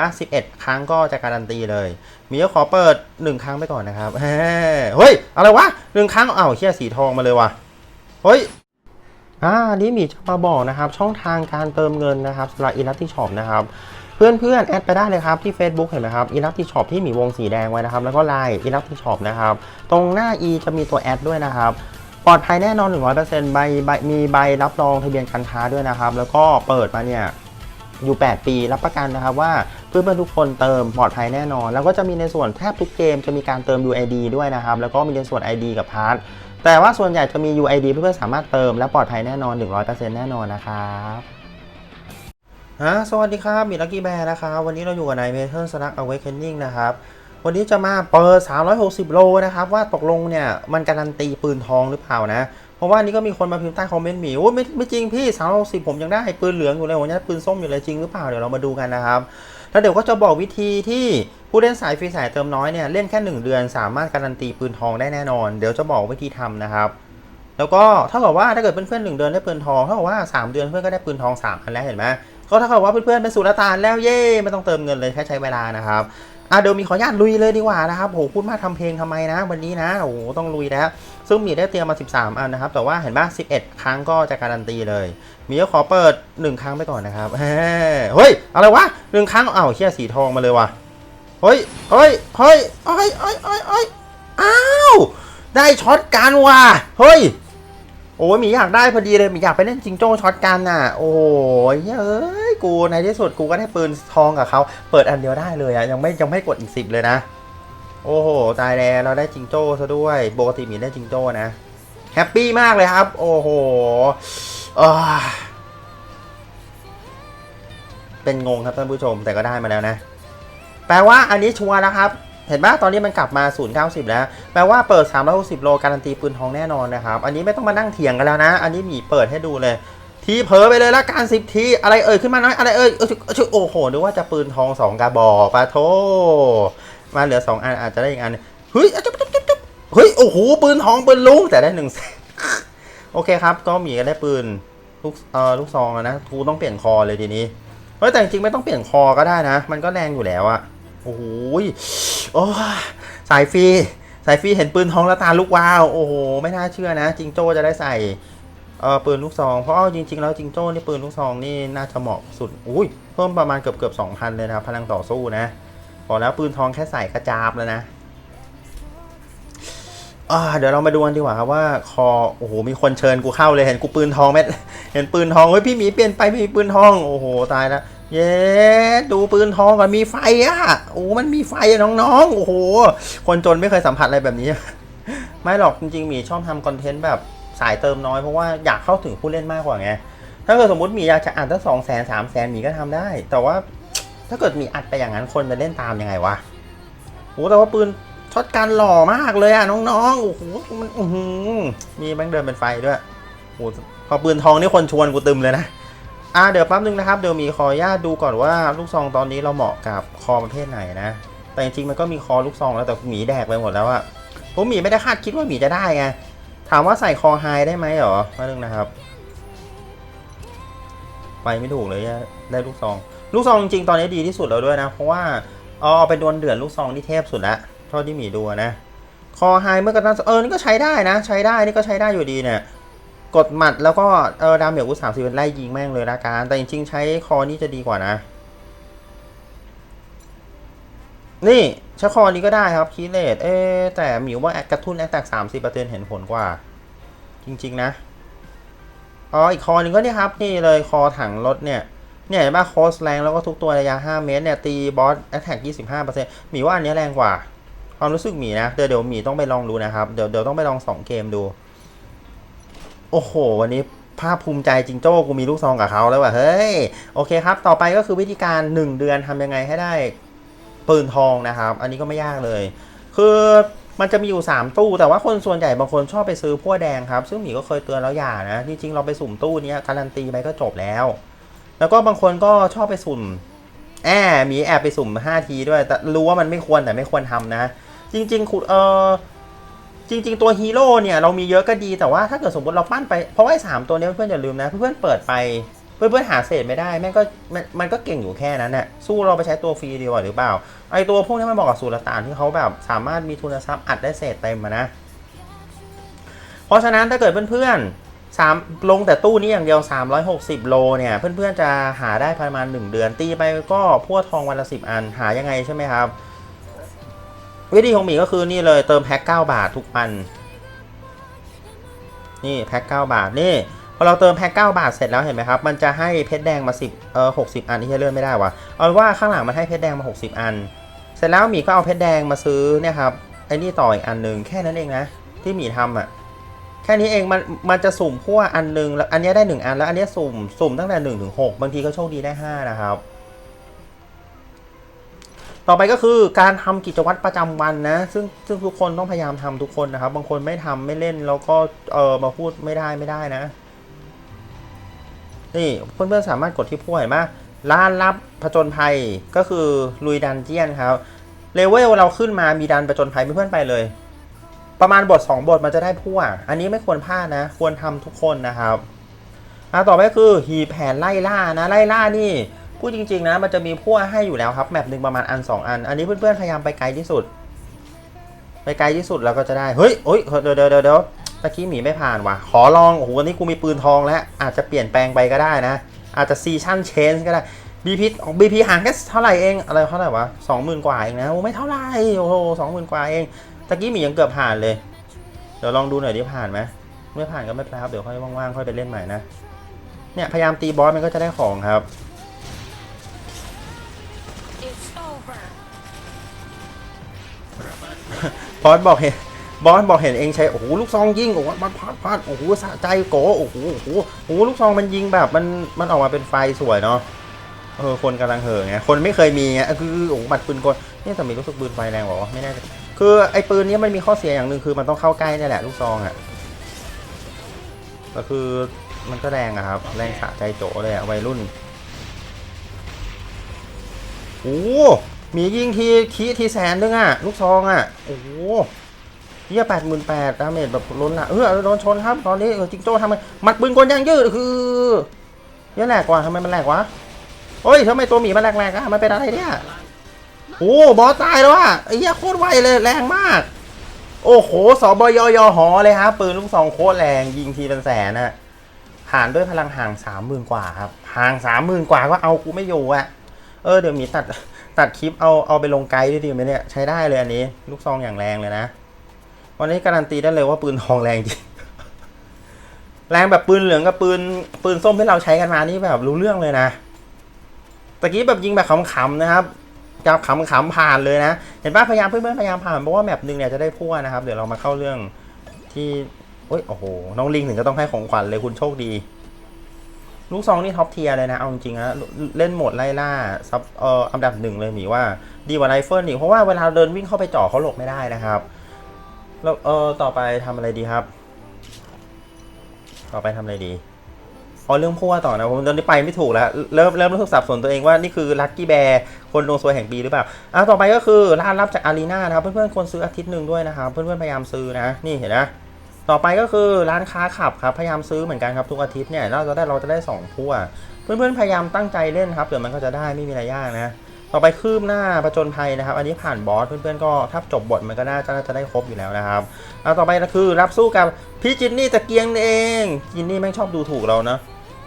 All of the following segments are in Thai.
ป่ะ11 ครั้งก็จะการันตีเลย มีก็ขอเปิด 1 ครั้งไปก่อนนะครับเฮ้เฮ้ยอะไรวะหนึ่งครั้งเอ้าเชี่ยสีทองมาเลยว่ะเฮ้ยอ่านนี้หมีจะมาบอกนะครับ ช่องทางการเติมเงินนะครับสำหรับอีลัตติชอปนะครับเพื่อนๆ แอดไปได้เลยครับ ที่ Facebook เห็นไหมครับอีลัตติชอปที่หมีวงสีแดงไว้นะครับ แล้วก็ไลน์อีลัตติชอปนะครับ ตรงหน้า e จะมีตัวแอดด้วยนะครับ ปลอดภัยแน่นอน 100%ใบใบมีใบรับรองทะเบียนการค้าด้วยนะครับ แล้วก็เปิดมาเนี่ย อยู่ 8 ปีรับประกันนะครับว่า เพื่อนๆทุกคนเติมปลอดภัยแน่นอน แล้วก็จะมีในส่วนแทบทุกเกมจะมีการเติม UID ด้วยนะครับ แล้วก็มีในส่วน ID กับพาร์ทแต่ว่าส่วนใหญ่จะมี UID เพื่อนๆสามารถเติมและปลอดภัยแน่นอน 100%แน่นอนนะครับฮะสวัสดีครับมีลักกี้แบร์นะครับวันนี้เราอยู่กับนายเมเทอร์สลักเอเวคเ n น n ิ n งนะครับวันนี้จะมาเปิด 360 โลนะครับ ว่าตกลงเนี่ย มันการันตีปืนทองหรือเปล่านะ เพราะว่านี่ก็มีคนมาพิมพ์ใต้คอมเมนต์หมีโอ้ไม่ไม่จริงพี่ 360 ผมยังได้ปืนเหลืองอยู่เลยผมยังได้ปืนส้มอยู่เลยจริงหรือเปล่า เดี๋ยวเรามาดูกันนะครับ แล้วเดี๋ยวก็จะบอกวิธีที่ผู้เล่นสายฟรีสายเติมน้อยเนี่ยเล่นแค่ 1 เดือนสามารถการันตีปืนทองได้แน่นอน เดี๋ยวจะบอกวิธีทำนะครับ แล้วก็เท่ากับว่าถ้าเกิดเพื่อนๆหนึ่งเดือนได้ปืนทองเท่ากับว่า 3 เดือนเพื่อนก็ได้ปืนทอง3อันแล้วเห็นไหมก็เท่ากับว่าเพื่อนๆเป็นสุลต่านแล้วเย่ไม่ต้องเติมเงินเลยแค่ใช้เวลานะครับอะเดี๋ยวมีขออนุญาตลุยเลยดีกว่านะครับโหพูดมากทำเพลงทำไมนะ วันนี้นะโอ้โหต้องลุยแล้ว ซึ่งมีได้เตรียมมา 13 อันนะครับ แต่ว่าเห็นป่ะ11 ครั้งก็จะการันตีเลย มีก็ขอเปิด 1 ครั้งไปก่อนนะครับ เฮ้เฮ้ยอะไรวะหนึ่งครั้งเอ้าเชี่ยสีทองมาเลยว่ะเฮ้ยเฮ้ยเฮ้ยเฮ้ยเฮ้ยเฮ้ยเอ้าว ได้ช็อตกันว่ะ เฮ้ย โอ้ยมีอยากได้พอดีเลยมีอยากไปเล่นจิงโจ้ช็อตกันน่ะ โอ้ยเอ้ย กูในที่สุดกูก็ได้ปืนทองกับเขา เปิดอันเดียวได้เลยอะยังไม่ยังไม่กดอีกสิบเลยนะ โอ้โห ตายแล้วเราได้จิงโจ้ซะด้วยปกติมีได้จิงโจ้นะ แฮปปี้มากเลยครับ โอ้โหเป็นงงครับท่านผู้ชมแต่ก็ได้มาแล้วนะ แปลว่าอันนี้ชัวร์แล้วครับ เห็นปะตอนนี้มันกลับมา090แล้ว แปลว่าเปิด 360 โลการันตีปืนทองแน่นอนนะครับ อันนี้ไม่ต้องมานั่งเถียงกันแล้วนะ อันนี้มีเปิดให้ดูเลย ทีเผลอไปเลยละการสิบทีอะไรเอ่ยขึ้นมาน้อยอะไรเอ่ยเอยเอยโอ้โหนึกว่าจะปืนทองสองกระบอกปะโท มาเหลือ2อันอาจจะได้อีกอันเฮ้ยจุ๊บจุ๊บจุ๊บจุ๊บเฮ้ยโอ้โหปืนทองปืนลูกแต่ได้หนึ่งแสนโอเคครับ ก็มีก็ได้ปืนลูกเอ่อลูกซองนะทูต้องเปลี่ยนคอเลยทีนี้เฮ้ยแต่จริงไม่ต้องเปลี่ยนคอก็ได้นะ มันก็แรงอยู่แล้วอะโอ้โหโอ้สายฟรีสายฟรีเห็นปืนทองแล้วตาลุกวาว โอ้โห ไม่น่าเชื่อนะ จิงโจ้จะได้ใส่เออปืนลูกซอง เพราะาจริง ๆ แล้วจิงโจ้นี่ปืนลูกซองนี่น่าจะเหมาะสุด อุ้ย เพิ่มประมาณเกือบเกือบสองพันเลยนะพลังต่อสู้นะ อแล้วปืนทองแค่ใส่กระจาบแล้วนะอ่าเดี๋ยวเรามาดูกันดีกว่าครับว่าคอโอ้โหมีคนเชิญกูเข้าเลยเห็นกูปืนทองไหมเห็นปืนทองเฮ้ยพี่หมีเปลี่ยนไปพี่มีปืนทองโอ้โหตายแล้วเย้ดูปืนทองก่อนมีไฟอะโอ้มันมีไฟอะน้องๆโอ้โห คนจนไม่เคยสัมผัสอะไรแบบนี้ ไม่หรอกจริงๆหมีชอบทำคอนเทนต์แบบสายเติมน้อยเพราะว่าอยากเข้าถึงผู้เล่นมากกว่าไงถ้าเกิดสมมติหมีอยากจะอัดตั้งสองแสนสามแสนหมีก็ทำได้ แต่ว่า ถ้าเกิดมีอัดไปอย่างนั้นคนจะเล่นตามยังไงวะโอ้แต่ว่าปืนช็อตกันหล่อมากเลยอะน้องๆโอ้โหมันอื้อหือมีแบงเดินเป็นไฟด้วยโอ้พอปืนทองนี่คนชวนกูตึมเลยนะอ่าเดี๋ยวแป๊บนึงนะครับเดี๋ยวมีขอญาตดูก่อนว่าลูกซองตอนนี้เราเหมาะกับคอประเภทไหนนะ แต่จริงๆมันก็มีคอลูกซองแล้วแต่หมีแดกไปหมดแล้วอะผมหมีไม่ได้คาดคิดว่าหมีจะได้ไงถามว่าใส่คอไฮได้ไหมหรอแป๊บนึงนะครับ ไปไม่ถูกเลยได้ลูกซอง ลูกซองจริงๆตอนนี้ดีที่สุดแล้วด้วยนะ เพราะว่าเอาไปดวลเดือดลูกซองที่เทพสุดละเท่าที่หมีดูนะ คอไฮเมื่อกระนั้นเออนี่ก็ใช้ได้นะ ใช้ได้นี่ก็ใช้ได้อยู่ดีเนี่ยกดหมัดแล้วก็เออดามเหมียวกูสามสิบเป็นไล่ยิงแม่งเลยละกันแต่จริงๆใช้คอนี้จะดีกว่านะ นี่ใช้คอนี้ก็ได้ครับคีเลตเอ๊แต่หมิวว่าแอคกระตุ้นแอคแตกสามสิบเปอร์เซ็นเห็นผลกว่า จริง ๆ นะ อ๋ออีกคอหนึ่งก็นี่ครับนี่เลยคอถังรถเนี่ยเนี่ยเห็นป่ะโคสแรงแล้วก็ทุกตัวระยะ 5 เมตรเนี่ยตีบอสแอ t แทก25%หมีว่าอันนี้แรงกว่า ความรู้สึกหมีนะ เดี๋ยวเดี๋ยวหมีต้องไปลองดูนะครับ เดี๋ยวเดี๋ยวต้องไปลอง 2 เกมดู โอ้โห วันนี้ภาคภูมิใจจริงโจ้กูมีลูกซองกับเขาแล้วว่ะเฮ้ย โอเคครับ ต่อไปก็คือวิธีการ 1 เดือนทำยังไงให้ได้ปืนทองนะครับ อันนี้ก็ไม่ยากเลย คือ มันจะมีอยู่ 3 ตู้ แต่ว่าคนส่วนใหญ่บางคนชอบไปซื้อพั่วแดงครับ ซึ่งหมีก็เคยเตือนแล้วอย่านะ จริงๆ เราไปสุ่มตู้นี้การันตีไปก็จบแล้ว แล้วก็บางคนก็ชอบไปสุ่ม แอบมีแอบไปสุ่ม 5 ทีด้วย แต่รู้ว่ามันไม่ควรแต่ไม่ควรทำนะ จริงๆคุณเออจริง ๆ ตัวฮีโร่เนี่ยเรามีเยอะก็ดีแต่ว่าถ้าเกิดสมมติเราปั้นไป เพราะว่าสามตัวนี้เพื่อนๆอย่าลืมนะ เพื่อนๆเปิดไป เพื่อนๆหาเศษไม่ได้แม่งก็มันมันก็เก่งอยู่แค่นั้นน่ะสู้เราไปใช้ตัวฟรีดีกว่าหรือเปล่าไอตัวพวกนี้มันบอกกับสุลต่านที่เขาแบบสามารถมีทุนทรัพย์อัดได้เศษเต็มนะ เพราะฉะนั้นถ้าเกิดเพื่อนๆสามลงแต่ตู้นี้อย่างเดียว 360 โลเนี่ยเพื่อนๆจะหาได้ประมาณ 1 เดือน ตีไปก็พัวทองวันละ 10 อันหายังไงใช่ไหมครับ วิธีของหมีก็คือนี่เลยเติมแพ็ค9บาททุกวันนี่แพ็ค9บาทนี่ อเราเติมแพ็ค9บาทเสร็จแล้วเห็นไหมครับ มันจะให้เพชรแดงมา10เออ60อันที่เลื่อนไม่ได้วะเอาว่าข้างหลังมันให้เพชรแดงมา60อัน เสร็จแล้วหมีก็เอาเพชรแดงมาซื้อเนี่ยครับไอ้นี่ต่ออีกอันหนึ่งแค่นั้นเองนะ ที่หมีทำอะแค่นี้เองมันมันจะสุ่มพั่วอันหนึ่งแล้วอันนี้ได้หนึ่งอันแล้วอันนี้สุ่มสุ่มตั้งแต่หนึ่งถึงหกบางทีก็โชคดีได้ห้านะครับต่อไปก็คือการทำกิจวัตรประจำวันนะ ซึ่งซึ่งทุกคนต้องพยายามทำทุกคนนะครับ บางคนไม่ทำไม่เล่นแล้วก็เออมาพูดไม่ได้ไม่ได้นะ นี่เพื่อนๆสามารถกดที่พั่วเห็นไหมร้านรับผจญภัยก็คือลุยดันเจียนครับเลเวลเราขึ้นมามีดันผจญภัยเพื่อนๆไปเลย ประมาณบท 2 บทมันจะได้พั่วอันนี้ไม่ควรพลาดนะ ควรทำทุกคนนะครับอะต่อไปคือหีแผนไล่ล่านะไล่ล่านี่พูดจริงๆนะมันจะมีพั่วให้อยู่แล้วครับแมปหนึ่งประมาณอัน 2 อัน อันนี้เพื่อนๆพยายามไปไกลที่สุด ไปไกลที่สุดเราก็จะได้ เฮ้ยเฮ้ยเดี๋ยวเดี๋ยวเดี๋ยวเดี๋ยว ตะกี้หมีไม่ผ่านว่ะ ขอลองโอ้โหวันนี้กูมีปืนทองแล้ว อาจจะเปลี่ยนแปลงไปก็ได้นะ อาจจะซีชั่นเชนก็ได้ BP ของ BP ห่างแค่เท่าไหร่เองอะไรเท่าไหร่วะสองหมื่นกว่าเองนะโอ้ไม่เท่าไหร่โอ้โหสองหมื่นกว่าเองตะกี้หมียังเกือบผ่านเลย เดี๋ยวลองดูหน่อยดิผ่านไหมไม่ผ่านก็ไม่เป็นไรครับเดี๋ยวค่อยว่างๆค่อยไปเล่นใหม่นะเนี่ยพยายามตีบอสมันก็จะได้ของครับ It's over. บอสบอกเห็น บอสบอกเห็นเองใช้โอ้โหลูกซองยิงโอ้โหมันพัดพัดโอ้โหสะใจโกโอ้โหโอ้โหโอ้โหลูกซองมันยิงแบบมันมันออกมาเป็นไฟสวยเนาะเออคนกำลังเห่อไงคนไม่เคยมีไงคือโอ้โหบัดปืนกลนี่แต่มีรู้สึกปืนไฟแรงกว่าวะไม่แน่คือไอ้ปืนนี้มันมีข้อเสียอย่างหนึ่งคือมันต้องเข้าใกล้นี่แหละลูกซองอะก็คือมันก็แรงอะครับ แรงสะใจโจเลยอะวัยรุ่นโอ้หมียิงทีคีทีแสนนึงอะลูกซองอะโอ้ เฮียแปดหมื่นแปดดาเมจแบบล้นละเออโดนชนครับ ตอนนี้จิงโจ้ทำไมหมัดปืนกลยางยืดคือเฮียแหลกว่ะทำไมมันแหลกวะโอ้ยทำไมตัวหมีมันแหลกๆอะมันเป็นอะไรเนี่ยโอ้บอสตายแล้วว่ะเฮียโคตรไวเลยแรงมาก โอ้โหสบยยหอเลยครับปืนลูกซองโคตรแรงยิงทีเป็นแสนอะผ่านด้วยพลังห่างสามหมื่นกว่าครับห่างสามหมื่นกว่าก็เอากูไม่อยู่อะเออเดี๋ยวหมีตัดตัดคลิปเอาเอาไปลงไกด์ด้วยดีไหมเนี่ยใช้ได้เลยอันนี้ ลูกซองอย่างแรงเลยนะ วันนี้การันตีได้เลยว่าปืนทองแรงจริง แรงแบบปืนเหลืองกับปืนปืนส้มที่เราใช้กันมานี่แบบรู้เรื่องเลยนะ ตะกี้แบบยิงแบบขำๆนะครับจับขำๆผ่านเลยนะ เห็นป่ะพยายามเพื่อนๆพยายามผ่านเพราะว่าแมปหนึ่งเนี่ยจะได้พั่วนะครับ เดี๋ยวเรามาเข้าเรื่องที่โอ้ยโอ้โห น้องลิงถึงก็ต้องให้ของขวัญเลยคุณโชคดี ลูกซองนี่ท็อปเทียร์เลยนะ เอาจริงๆนะเล่นโหมดไล่ล่าซับเอ่ออันดับหนึ่งเลยหมีว่า ดีกว่าไรเฟิลอีกเพราะว่าเวลาเดินวิ่งเข้าไปจ่อเขาหลบไม่ได้นะครับ แล้วเออต่อไปทำอะไรดีครับ ต่อไปทำอะไรดีเอ๋อเรื่องพั่วต่อนะผมตอนนี้ไปไม่ถูกแล้วเริ่มเริ่มรู้สึกสับสนตัวเองว่านี่คือลัคกี้แบร์คนดวงซวยแห่งปีหรือเปล่าอะต่อไปก็คือร้านรับจากอารีนานะครับเพื่อนๆควรซื้ออาทิตย์หนึ่งด้วยนะครับเพื่อนๆพยายามซื้อนะ นี่เห็นนะต่อไปก็คือร้านค้าขับครับพยายามซื้อเหมือนกันครับทุกอาทิตย์เนี่ยเราจะได้เราจะได้สองพั่วเพื่อนๆพยายามตั้งใจเล่นครับเดี๋ยวมันก็จะได้ไม่มีอะไรยากนะ ต่อไปคืบหน้าประจนภัยนะครับ อันนี้ผ่านบอสเพื่อนๆก็ถ้าจบบทมันก็น่าจะน่าจะได้ครบอยู่แล้วนะครับเอาต่อไปก็คือรับสู้กับพี่จินนี่ตะเกียงเองจินนี่แม่งชอบดูถูกเรานะ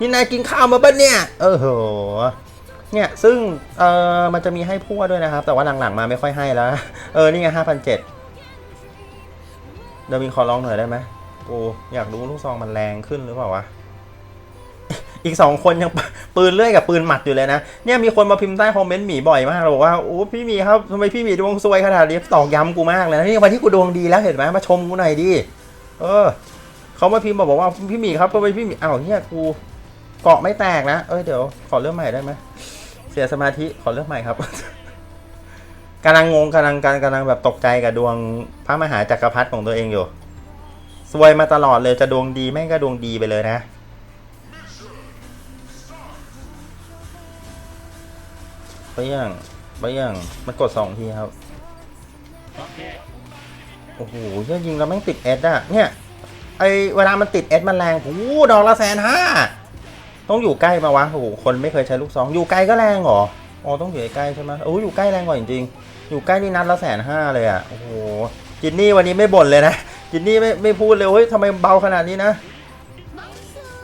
นี่นายกินข้าวมาบ้านเนี่ยเออโหเนี่ยซึ่งเออมันจะมีให้พั่วด้วยนะครับ แต่ว่าหลังๆมาไม่ค่อยให้แล้ว เออนี่ไงห้าพันเจ็ดเดี๋ยวมีขอร้องหน่อยได้ไหมกูอยากรู้ลูกซองมันแรงขึ้นหรือเปล่าวะ อีกสองคนยังปืนเลื่อยกับปืนหมัดอยู่เลยนะ เนี่ยมีคนมาพิมพ์ใต้คอมเมนต์หมีบ่อยมากเลยบอกว่าโอ้พี่หมีครับทำไมพี่หมีดวงซวยขนาดนี้ตอกย้ำกูมากเลยนะนี่วันที่กูดวงดีแล้วเห็นไหมมาชมกูหน่อยดิเออเขามาพิมพ์บอกว่าพี่หมีครับทำไมพี่หมีอ้าวเฮียกูเกาะไม่แตกนะเอ้ยเดี๋ยวขอเริ่มใหม่ได้ไหมเสียสมาธิขอเริ่มใหม่ครับกำลังงงกำลังกำลังกำลังแบบตกใจกับดวงพระมหาจักรพรรดิของตัวเองอยู่ซวยมาตลอดเลยจะดวงดีแม่งก็ดวงดีไปเลยนะ ไปยังไปยังมันกดสองทีครับ โอ้โหเหี้ยยิงแล้วแม่งติดเอสอะเนี่ย ไอเวลามันติดเอสมันแรงโอ้โหดอกละแสนห้าต้องอยู่ใกล้มาวะโอ้โหคนไม่เคยใช้ลูกซอง อยู่ไกลก็แรงเหรอ อ๋อ ต้องอยู่ใกล้ใช่ไหมโอ้อยู่ใกล้แรงกว่าจริงๆ อยู่ใกล้นี่นัดละแสนห้าเลยอะโอ้โห จินนี่วันนี้ไม่บ่นเลยนะ จินนี่ไม่ไม่พูดเลยเฮ้ยทำไมเบาขนาดนี้นะ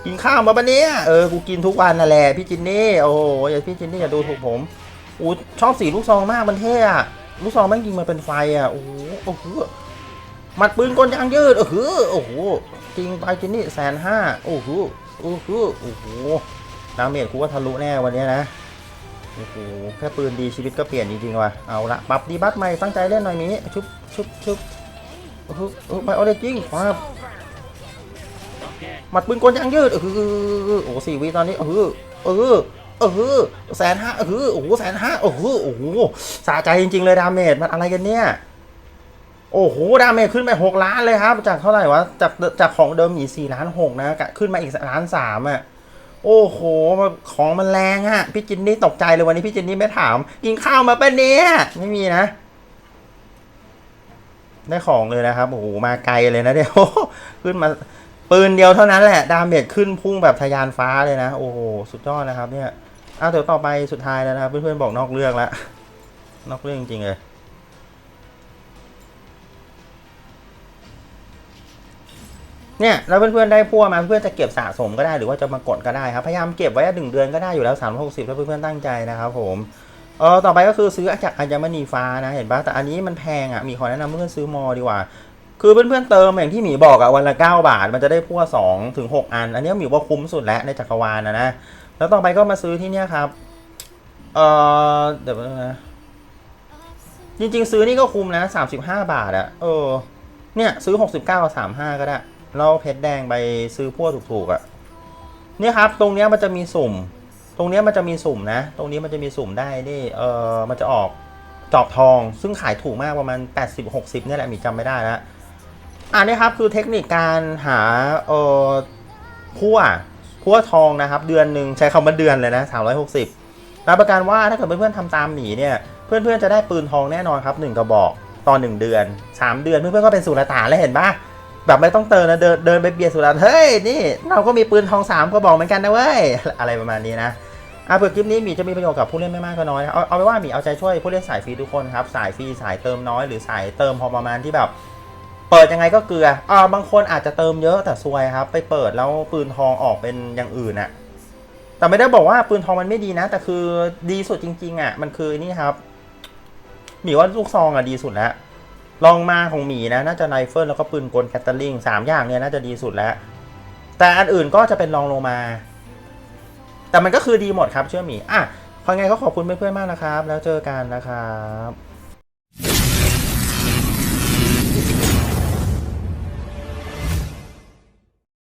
กินข้าวมาปะเนี่ย เออ กูกินทุกวันนั่นแหละพี่จินนี่ โอ้โหอย่าพี่จินนี่อย่าดูถูกผม อู้ชอบสีลูกซองมากมันเท่อะลูกซองแม่งยิงมาเป็นไฟอะโอ้โหโอ้โหหมัดปืนกลยางยืดโอ้โหโอ้โหจริงไปจินนี่แสนห้าโอ้โหโอ้โหโอ้โหดาเมจกูว่าทะลุแน่วันเนี้ยนะโอ้โหแค่ปืนดีชีวิตก็เปลี่ยนจริงๆว่ะเอาละปรับดีบัฟใหม่ตั้งใจเล่นหน่อยนี้ชุบชุบชุบโอ้โหเออไปเอาเลยจริงครับหมัดปืนกลยางยืดเออโอ้โหสี่วิตอนนี้เออเออ เออแสนห้าเออโอ้โหแสนห้าโอ้โหโอ้โหสะใจจริง ๆ เลยดาเมจมันอะไรกันเนี่ย โอ้โหดาเมจขึ้นไปหกล้านเลยครับ จากเท่าไหร่วะจากจากของเดิมมีสี่ล้านหกนะกะขึ้นมาอีกล้านสามอะโอ้โห ของมันแรงฮะ พี่จินนี่ตกใจเลยวันนี้พี่จินนี่ไม่ถาม กินข้าวมาปะเนี่ยไม่มีนะ ได้ของเลยนะครับ โอ้โห มาไกลเลยนะเดี๋ยวขึ้นมา ปืนเดียวเท่านั้นแหละ ดาเมจขึ้นพุ่งแบบทะยานฟ้าเลยนะ โอ้โห สุดยอดนะครับเนี่ย อาเดี๋ยวต่อไปสุดท้ายแล้วนะครับ เพื่อนๆบอกนอกเรื่องละนอกเรื่องจริงๆเลยเนี่ยแล้วเพื่อนๆได้พัวมาเพื่อนจะเก็บสะสมก็ได้หรือว่าจะมากดก็ได้ครับพยายามเก็บไว้หนึ่งเดือนก็ได้อยู่แล้ว3ามหกสิบถ้าเพื่อนๆตั้งใจนะครับผมเออต่อไปก็คือซื้อจากอัญมณีฟ้านะเห็นปะแต่อันนี้มันแพงอะมีขอแนะนำเพื่อนๆซื้อมอดีกว่า คือเพื่อนๆเติมอย่างที่หมีบอกอะวันละ 9 บาท มันจะได้พั่ว2ถึง6อัน อันนี้หมีว่าคุ้มสุดแล้วในจักรวาลนะนะ แล้วต่อไปก็มาซื้อที่เนี่ยครับ เออเดี๋ยวนะ จริงๆ ซื้อนี่ก็คุ้มนะ35บาทอะเออ เนี่ยซื้อ69กับ35ก็ได้แล้วเพชรแดงไปซื้อพั่วถูกๆอะเนี่ยครับ ตรงเนี้ยมันจะมีสุ่ม ตรงเนี้ยมันจะมีสุ่มนะ ตรงนี้มันจะมีสุ่มได้นี่เออมันจะออกจอบทอง ซึ่งขายถูกมากประมาณ 80-60เนี่ยแหละมีจำไม่ได้แล้วอันนี้ครับคือเทคนิคการหาเออพั่ว พั่วทองนะครับเดือนหนึ่งใช้คำว่าเดือนเลยนะ360รับประกันว่าถ้าเกิดเพื่อนๆทำตามหมีเนี่ยเพื่อนๆจะได้ปืนทองแน่นอนครับ1กระบอกตอน1เดือน 3 เดือนเพื่อนๆก็เป็นสุลต่านแล้วเห็นปะแบบไม่ต้องเติมนะเดินเดินไปเบียดสุลต่านเฮ้ยนี่เราก็มีปืนทอง3กระบอกเหมือนกันนะเว้ยอะไรประมาณนี้นะอะเผื่อคลิปนี้หมีจะมีประโยชน์กับผู้เล่นไม่มากก็น้อยเอาเอาไปว่าหมีเอาใจช่วยผู้เล่นสายฟรีทุกคนครับสายฟรีสายเติมน้อยหรือสายเติมพอประมาณที่แบบ เปิดยังไงก็เกลืออ่าบางคนอาจจะเติมเยอะแต่ซวยครับ ไปเปิดแล้วปืนทองออกเป็นอย่างอื่นอะแต่ไม่ได้บอกว่าปืนทองมันไม่ดีนะ แต่คือดีสุดจริง ๆอะมันคือนี่ครับ หมีว่าลูกซองอะดีสุดแล้วลองมาของหมีนะ น่าจะไรเฟิลแล้วก็ปืนกลแคตเตอร์ลิงสามอย่างเนี่ยน่าจะดีสุดแล้ว แต่อันอื่นก็จะเป็นรองลงมา แต่มันก็คือดีหมดครับเชื่อหมีอะยังไงก็ขอบคุณเพื่อนๆมากนะครับ แล้วเจอกันนะครับ